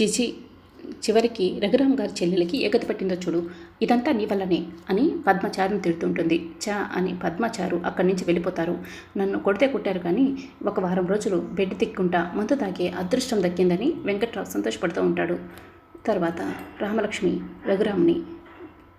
చిచి చివరికి రఘురామ్ గారి చెల్లెలకి ఏగతి పట్టిందో చూడు ఇదంతా నీ వల్లనే అని పద్మచారుని తిడుతుంటుంది. చా అని పద్మచారు అక్కడి నుంచి వెళ్ళిపోతారు. నన్ను కొడితే కొట్టారు కానీ ఒక వారం రోజులు బెడ్ తిక్కుంటా మందు తాగే అదృష్టం దక్కిందని వెంకట్రావు సంతోషపడుతూ ఉంటాడు. తర్వాత రామలక్ష్మి రఘురామ్ని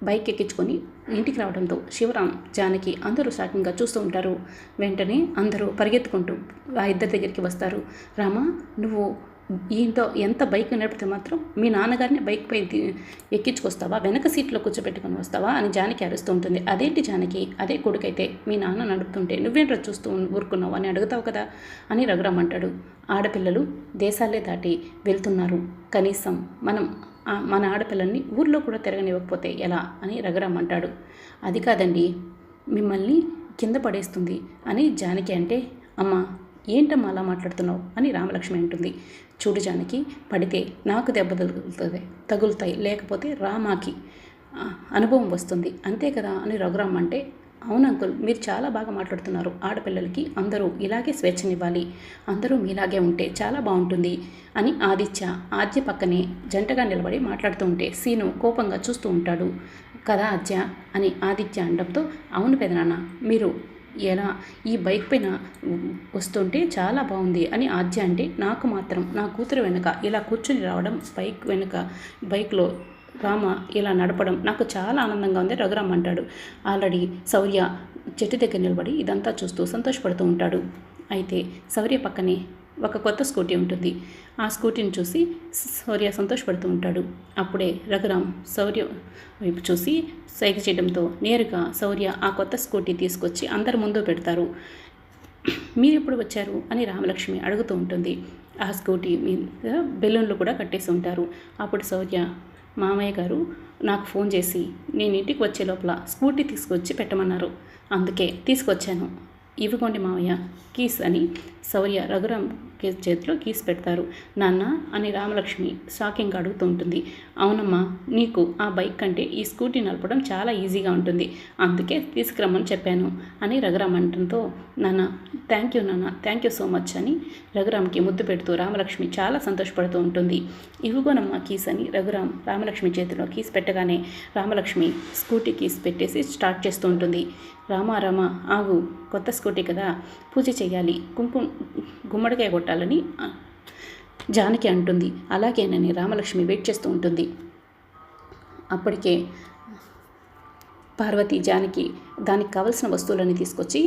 బైక్ ఎక్కించుకొని ఇంటికి రావడంతో శివరాం జానకి అందరూ షాకింగ్గా చూస్తూ ఉంటారు. వెంటనే అందరూ పరిగెత్తుకుంటూ ఆ ఇద్దరి దగ్గరికి వస్తారు. రామా నువ్వు ఈయనతో ఎంత బైక్ నడిపితే మాత్రం మీ నాన్నగారిని బైక్ పై ఎక్కించుకొస్తావా? వెనక సీట్లో కూర్చోబెట్టుకుని వస్తావా? అని జానకి అరుస్తూ ఉంటుంది. అదేంటి జానకి? అదే కొడుకైతే మీ నాన్న నడుపుతుంటే నువ్వేంట్రా చూస్తూ ఊరుకున్నావు? అని అడుగుతావు కదా? అని రఘురామ్ అంటాడు ఆడపిల్లలు దేశాలే దాటి వెళ్తున్నారు. కనీసం మనం మన ఆడపిల్లల్ని ఊర్లో కూడా తిరగనివ్వకపోతే ఎలా? అని రఘురామ్ అంటాడు అది కాదండి. మిమ్మల్ని కింద పడేస్తుంది. అని జానకి అంటే అమ్మ ఏంటమ్మా అలా మాట్లాడుతున్నావు? అని రామలక్ష్మి అంటుంది. చూడు జానకి పడితే నాకు దెబ్బ తగులుతుంది తగులుతాయి. లేకపోతే రామాకి అనుభవం వస్తుంది. అంతే కదా అని రఘురామ్ అంటే అవును అంకుల్ మీరు చాలా బాగా మాట్లాడుతున్నారు. ఆడపిల్లలకి అందరూ ఇలాగే స్వేచ్ఛనివ్వాలి. అందరూ మీలాగే ఉంటే చాలా బాగుంటుంది అని ఆదిత్య ఆద్య పక్కనే జంటగా నిలబడి మాట్లాడుతూ ఉంటే సీను కోపంగా చూస్తూ ఉంటాడు. కదా ఆద్య అని ఆదిత్య అనడంతో అవును పెదనాన్న మీరు ఎలా ఈ బైక్ పైన వస్తుంటే చాలా బాగుంది అని ఆద్య అంటే నాకు మాత్రం నా కూతురు వెనుక ఇలా కూర్చుని రావడం బైక్ వెనుక బైక్లో రామ ఇలా నడపడం నాకు చాలా ఆనందంగా ఉంది. రఘురామ్ అంటాడు. ఆల్రెడీ శౌర్య చెట్టు దగ్గర నిలబడి ఇదంతా చూస్తూ సంతోషపడుతూ ఉంటాడు. అయితే శౌర్య పక్కనే ఒక కొత్త స్కూటీ ఉంటుంది. ఆ స్కూటీని చూసి శౌర్య సంతోషపడుతూ ఉంటాడు. అప్పుడే రఘురామ్ శౌర్య వైపు చూసి సైగ చేయడంతో నేరుగా శౌర్య ఆ కొత్త స్కూటీ తీసుకొచ్చి అందరి ముందు పెడతారు. మీరు ఎప్పుడు వచ్చారు? అని రామలక్ష్మి అడుగుతూ ఉంటుంది. ఆ స్కూటీ మీద బెలూన్లు కూడా కట్టేసి ఉంటారు. అప్పుడు శౌర్య మామయ్య గారు నాకు ఫోన్ చేసి నేను ఇంటికి వచ్చే లోపల స్కూటీ తీసుకొచ్చి పెట్టమన్నారు. అందుకే తీసుకొచ్చాను. ఇవ్వకోండి మావయ్య. కీస్ అని శౌర్య రఘురామ్ చేతిలో కీస్ పెడతారు. నాన్న అని రామలక్ష్మి షాకింగ్గా అడుగుతూ ఉంటుంది. అవునమ్మా నీకు ఆ బైక్ కంటే ఈ స్కూటీ నడపడం చాలా ఈజీగా ఉంటుంది. అందుకే తీసుకురమ్మని చెప్పాను అని రఘురామ్ అనడంతో నాన్న థ్యాంక్ యూ నాన్న థ్యాంక్ యూ సో మచ్ అని రఘురామ్కి ముద్దు పెడుతూ రామలక్ష్మి చాలా సంతోషపడుతూ ఉంటుంది. ఇవిగోనమ్మా కీస్ అని రఘురామ్ రామలక్ష్మి చేతిలో కీస్ పెట్టగానే రామలక్ష్మి స్కూటీ కీస్ పెట్టేసి స్టార్ట్ చేస్తూ ఉంటుంది. రామా రామా ఆగు కొత్త స్కూటీ కదా పూజ చేయాలి కుంకుమ గుమ్మడికాయ కొట్టాలని పెట్టాలని జానకి అంటుంది. అలాగేనని రామలక్ష్మి వెయిట్ చేస్తూ ఉంటుంది. అప్పటికే పార్వతి జానకి దానికి కావలసిన వస్తువులన్నీ తీసుకొచ్చి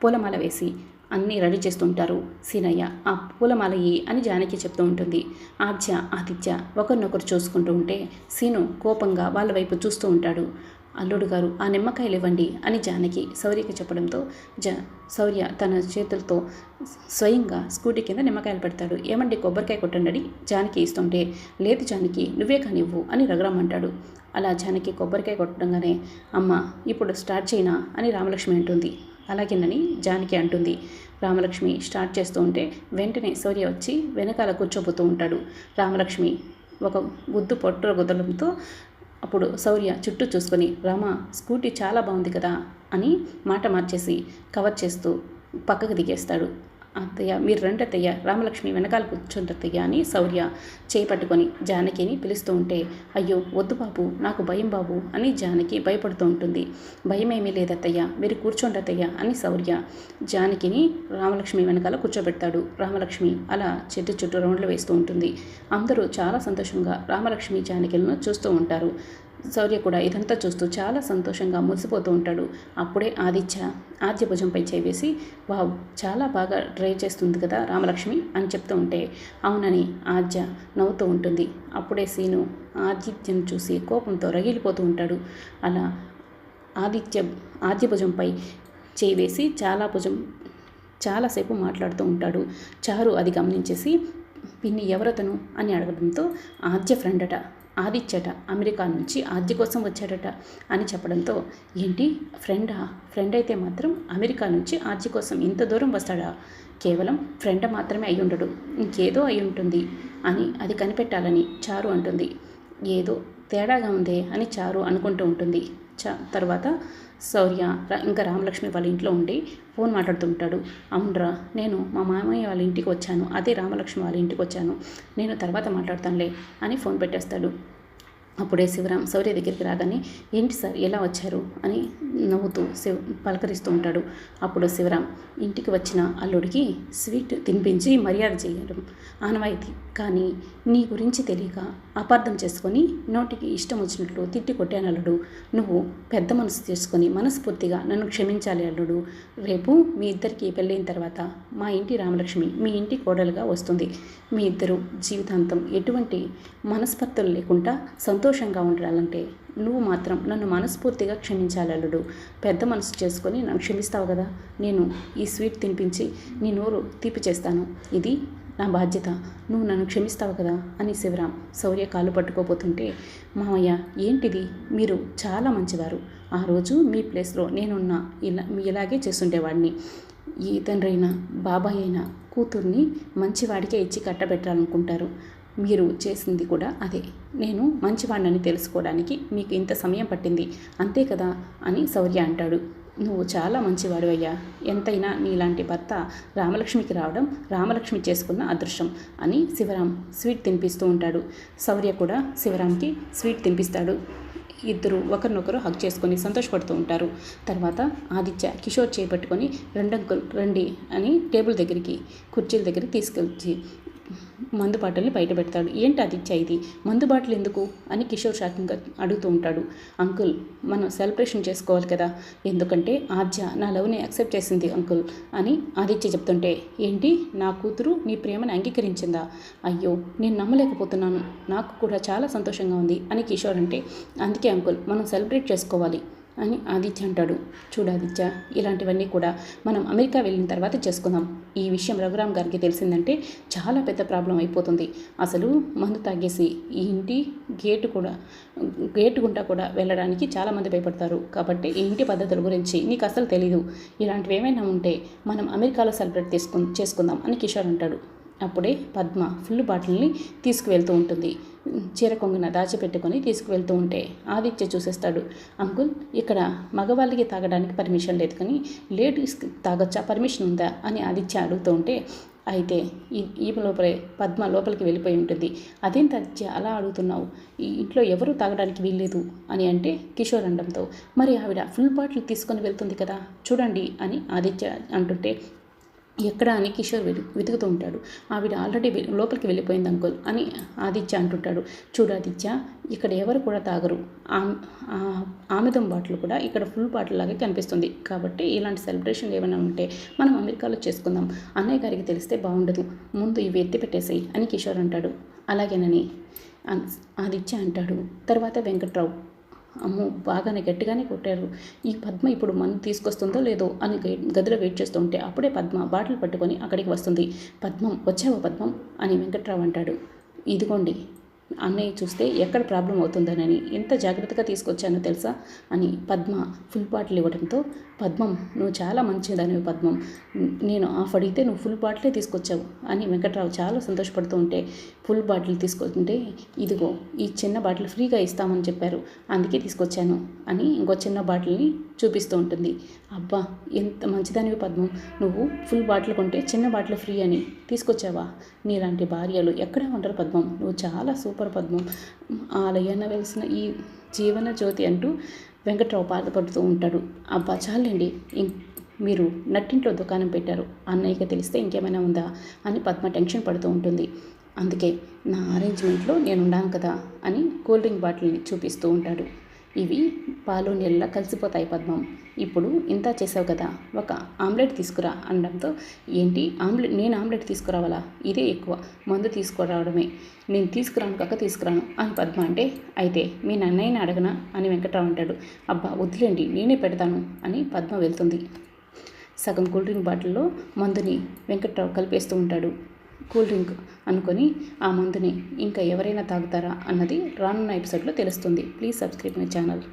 పూలమాల వేసి అన్నీ రెడీ చేస్తుంటారు సీనయ్య ఆ పూలమాలయ్యి అని జానకి చెప్తూ ఉంటుంది. ఆద్య ఆదిత్య ఒకరినొకరు చూసుకుంటూ ఉంటే సీను కోపంగా వాళ్ళ వైపు చూస్తూ ఉంటాడు. అల్లుడు గారు ఆ నిమ్మకాయలు ఇవ్వండి అని జానకి శౌర్యకి చెప్పడంతో జ శౌర్య తన చేతులతో స్వయంగా స్కూటీ కింద నిమ్మకాయలు పెడతాడు. ఏమండి కొబ్బరికాయ కొట్టండి అని జానకి ఇస్తుంటే లేదు జానకి నువ్వే కానివ్వు అని రఘురామ్ అలా జానకి కొబ్బరికాయ కొట్టడంగానే అమ్మ ఇప్పుడు స్టార్ట్ చేయనా? అని రామలక్ష్మి అంటుంది. అలాగేనని? జానకి అంటుంది. రామలక్ష్మి స్టార్ట్ చేస్తూ ఉంటే వెంటనే శౌర్య వచ్చి వెనకాల కూర్చోబోతూ ఉంటాడు. రామలక్ష్మి ఒక గుద్దు పొట్టు గుద్దడంతో అప్పుడు శౌర్య చుట్టూ చూసుకొని రామ స్కూటీ చాలా బాగుంది కదా అని మాట మార్చేసి కవర్ చేస్తూ పక్కకు దిగేస్తాడు. అత్తయ్య మీరు రండి అత్తయ్య. రామలక్ష్మి వెనకాల కూర్చుంటే అత్తయ్య అని శౌర్య చేపట్టుకొని జానకిని పిలుస్తూ ఉంటే అయ్యో వద్దు బాబు నాకు భయం బాబు అని జానకి భయపడుతూ ఉంటుంది. భయం లేదత్తయ్య మీరు కూర్చోండి అత్తయ్య అని శౌర్య జానకిని రామలక్ష్మి వెనకాల కూర్చోబెడతాడు. రామలక్ష్మి అలా చెట్టు చుట్టూ రౌండ్లు వేస్తూ ఉంటుంది. అందరూ చాలా సంతోషంగా రామలక్ష్మి జానకిలను చూస్తూ ఉంటారు. శౌర్య కూడా ఇదంతా చూస్తూ చాలా సంతోషంగా మురిసిపోతూ ఉంటాడు. అప్పుడే ఆదిత్య ఆద్య భుజంపై చేవేసి వావ్ చాలా బాగా డ్రైవ్ చేస్తుంది కదా రామలక్ష్మి అని చెప్తూ ఉంటే అవునని ఆద్య నవ్వుతూ ఉంటుంది. అప్పుడే సీను ఆదిత్యను చూసి కోపంతో రగిలిపోతూ ఉంటాడు. అలా ఆదిత్య ఆద్య భుజంపై చాలా భుజం చాలాసేపు మాట్లాడుతూ ఉంటాడు. చారు అది గమనించేసి పిన్ని ఎవరతను? అని అడగడంతో ఆద్య ఫ్రెండ్ అట ఆదిత్యట అమెరికా నుంచి ఆద్య కోసం వచ్చాడట అని చెప్పడంతో ఏంటి? ఫ్రెండా? ఫ్రెండ్ అయితే మాత్రం అమెరికా నుంచి ఆద్య కోసం ఇంత దూరం వస్తాడా? కేవలం ఫ్రెండ్ మాత్రమే అయి ఉండడు. ఇంకేదో అయి ఉంటుంది అని అది కనిపెట్టాలని చారు అంటుంది. ఏదో తేడాగా ఉందే అని చారు అనుకుంటూ ఉంటుంది. తర్వాత శౌర్య ఇంకా రామలక్ష్మి వాళ్ళ ఇంట్లో ఉండి ఫోన్ మాట్లాడుతుంటాడు. అవునరా నేను మా మామయ్య వాళ్ళ ఇంటికి వచ్చాను. అదే రామలక్ష్మి వాళ్ళ ఇంటికి వచ్చాను. నేను తర్వాత మాట్లాడతానులే అని ఫోన్ పెట్టేస్తాడు. అప్పుడే శివరాం శౌర్య దగ్గరికి రాగానే ఏంటి సార్ ఎలా వచ్చారు? అని నవ్వుతూ శివ పలకరిస్తూ ఉంటాడు. అప్పుడు శివరాం ఇంటికి వచ్చిన అల్లుడికి స్వీట్ తినిపించి మర్యాద చేయడం ఆనవాయితీ. కానీ నీ గురించి తెలియక అపార్థం చేసుకొని నోటికి ఇష్టం వచ్చినట్లు తిట్టి కొట్టాను అల్లుడు. నువ్వు పెద్ద మనసు చేసుకొని మనస్ఫూర్తిగా నన్ను క్షమించాలి అల్లుడు. రేపు మీ ఇద్దరికి పెళ్ళైన తర్వాత మా ఇంటి రామలక్ష్మి మీ ఇంటి కోడలుగా వస్తుంది. మీ ఇద్దరు జీవితాంతం ఎటువంటి మనస్పర్ధలు లేకుండా సంతోషంగా ఉండాలంటే నువ్వు మాత్రం నన్ను మనస్ఫూర్తిగా క్షమించాలి అల్లుడు పెద్ద మనసు చేసుకొని నన్ను క్షమిస్తావు కదా? నేను ఈ స్వీట్ తినిపించి నీ నోరు తీపి చేస్తాను. ఇది నా బాధ్యత. నువ్వు నన్ను క్షమిస్తావు కదా? అని శివరాం శౌర్య కాలు పట్టుకోపోతుంటే మామయ్య ఏంటిది? మీరు చాలా మంచివారు. ఆ రోజు మీ ప్లేస్లో నేనున్న. ఇలా ఇలాగే చేస్తుండేవాడిని. ఈ తండ్రి అయినా బాబాయ్ అయినా కూతుర్ని మంచివాడికే ఇచ్చి కట్టబెట్టాలనుకుంటారు. మీరు చేసింది కూడా అదే. నేను మంచివాణ్ణని తెలుసుకోవడానికి మీకు ఇంత సమయం పట్టింది. అంతే కదా? అని శౌర్య అంటాడు. నువ్వు చాలా మంచివాడు అయ్యా. ఎంతైనా నీలాంటి భర్త రామలక్ష్మికి రావడం రామలక్ష్మి చేసుకున్న అదృష్టం అని శివరాం స్వీట్ తినిపిస్తూ ఉంటాడు. శౌర్య కూడా శివరాంకి స్వీట్ తినిపిస్తాడు. ఇద్దరు ఒకరినొకరు హక్ చేసుకొని సంతోషపడుతూ ఉంటారు. తర్వాత ఆదిత్య కిషోర్ చేపట్టుకొని రెండంకుల్ రండి అని టేబుల్ దగ్గరికి కుర్చీల దగ్గరికి తీసుకెళ్ళి మందు బాటిల్ని బయట పెడతాడు. ఏంటి అది ఇది? మందు బాటిల్ ఎందుకు? అని కిషోర్ షాకింగ్గా అడుగుతూ ఉంటాడు. అంకుల్ మనం సెలబ్రేషన్ చేసుకోవాలి కదా. ఎందుకంటే ఆద్య నా లవ్ని యాక్సెప్ట్ చేసింది అంకుల్ అని ఆదిత్య చెప్తుంటే ఏంటి? నా కూతురు నీ ప్రేమను అంగీకరించిందా? అయ్యో నేను నమ్మలేకపోతున్నాను. నాకు కూడా చాలా సంతోషంగా ఉంది అని కిషోర్ అంటే అందుకే అంకుల్ మనం సెలబ్రేట్ చేసుకోవాలి. అని ఆదిత్య అంటాడు. చూడు ఆదిత్య ఇలాంటివన్నీ కూడా మనం అమెరికా వెళ్ళిన తర్వాత చేసుకుందాం. ఈ విషయం రఘురామ్ గారికి తెలిసిందంటే చాలా పెద్ద ప్రాబ్లం అయిపోతుంది. అసలు మందు తాగేసి ఈ ఇంటి గేటు కూడా గేటు గుండా కూడా వెళ్ళడానికి చాలామంది భయపడతారు. కాబట్టి ఈ ఇంటి పద్ధతుల గురించి నీకు అసలు తెలీదు. ఇలాంటివి ఏమైనా ఉంటే మనం అమెరికాలో సెలబ్రేట్ తీసుకు చేసుకుందాం అని కిషోర్ అంటాడు. అప్పుడే పద్మ ఫుల్ బాటిల్ని తీసుకువెళ్తూ ఉంటుంది. చీర కొంగున దాచిపెట్టుకొని తీసుకువెళ్తూ ఉంటే ఆదిత్య చూసేస్తాడు. అంకుల్ ఇక్కడ మగవాళ్ళకి తాగడానికి పర్మిషన్ లేదు కానీ లేడీస్కి తాగొచ్చా? పర్మిషన్ ఉందా? అని ఆదిత్య అడుగుతూ ఉంటే అయితే ఈ లోపలే పద్మ లోపలికి వెళ్ళిపోయి ఉంటుంది. అదేం తచ్చ అలా అడుగుతున్నావు. ఈ ఇంట్లో ఎవరు తాగడానికి వీల్లేదు అని అంటే కిషోర్ అనడంతో మరి ఆవిడ ఫుల్ బాటిల్ తీసుకొని వెళ్తుంది కదా? చూడండి అని ఆదిత్య అంటుంటే ఎక్కడ అని కిషోర్ వెతుకుతూ ఉంటాడు. ఆవిడ ఆల్రెడీ లోపలికి వెళ్ళిపోయింది అంకుల్ అని ఆదిత్య అంటుంటాడు. చూడు ఆదిత్య ఇక్కడ ఎవరు కూడా తాగరు. ఆమెదం ఆ బాటిల్ కూడా ఇక్కడ ఫుల్ బాటిల్ లాగా కనిపిస్తుంది. కాబట్టి ఇలాంటి సెలబ్రేషన్ ఏమైనా ఉంటే మనం అమెరికాలో చేసుకుందాం. అన్నయ్య గారికి తెలిస్తే బాగుండదు. ముందు ఇవి ఎత్తి పెట్టేసాయి అని కిషోర్ అంటాడు. అలాగేనని ఆదిత్య అంటాడు. తర్వాత వెంకట్రావు అమ్మో బాగానే గట్టిగానే కొట్టారు. ఈ పద్మ ఇప్పుడు మనం తీసుకొస్తుందో లేదో అని గదిలో వెయిట్ చేస్తుంటే అప్పుడే పద్మ బాటిల్ పట్టుకొని అక్కడికి వస్తుంది. పద్మం వచ్చావా పద్మం? అని వెంకట్రావు అంటాడు. ఇదిగోండి అన్నయ్య చూస్తే ఎక్కడ ప్రాబ్లం అవుతుందనని ఎంత జాగ్రత్తగా తీసుకొచ్చానో తెలుసా అని పద్మ ఫుల్ బాటిల్ ఇవ్వడంతో పద్మం నువ్వు చాలా మంచిదానివి పద్మం. నేను ఆఫ్ అడిగితే నువ్వు ఫుల్ బాటిలే తీసుకొచ్చావు అని వెంకట్రావు చాలా సంతోషపడుతూ ఉంటే ఫుల్ బాటిల్ తీసుకొస్తుంటే ఇదిగో ఈ చిన్న బాటిల్ ఫ్రీగా ఇస్తామని చెప్పారు అందుకే తీసుకొచ్చాను అని ఇంకో చిన్న బాటిల్ని చూపిస్తూ ఉంటుంది. అబ్బా ఎంత మంచిదానివి పద్మం. నువ్వు ఫుల్ బాటిల్ కొంటే చిన్న బాటిల్ ఫ్రీ అని. తీసుకొచ్చావా? నీలాంటి భార్యలు ఎక్కడే ఉండరు పద్మం. నువ్వు చాలా సూపర్ పద్మం. ఆలయాన వెలిసిన ఈ జీవన జ్యోతి అంటూ వెంకట్రావు బాధపడుతూ ఉంటాడు. అబ్బా చాలండి. మీరు నట్టింట్లో దుకాణం పెట్టారు. అన్నయ్యకి తెలిస్తే ఇంకేమైనా ఉందా అని పద్మ టెన్షన్ పడుతూ ఉంటుంది. అందుకే నా అరేంజ్మెంట్లో నేను ఉన్నాను కదా అని కూల్ డ్రింక్ బాటిల్ని చూపిస్తూ ఉంటాడు. ఇవి పాలు నీళ్ళ కలిసిపోతాయి పద్మం. ఇప్పుడు ఇంత చేసావు కదా ఒక ఆమ్లెట్ తీసుకురా అనడంతో ఏంటి ఆమ్లెట్ నేను ఆమ్లెట్ తీసుకురావాలా? ఇదే ఎక్కువ మందు తీసుకురావడమే. నేను తీసుకురాను కాక తీసుకురాను అని పద్మ అంటే అయితే మీ నన్నయ్యని అడగనా అని వెంకట్రావు అంటాడు. అబ్బా వద్దులేండి నేనే పెడతాను అని పద్మ వెళ్తుంది. సగం కూల్ డ్రింక్ బాటిల్లో మందుని వెంకట్రావు కలిపేస్తూ ఉంటాడు. కూల్ డ్రింక్ అనుకొని ఆ మందుని ఇంకా ఎవరైనా తాగుతారా అన్నది రానున్న ఎపిసోడ్లో తెలుస్తుంది. Please subscribe my channel.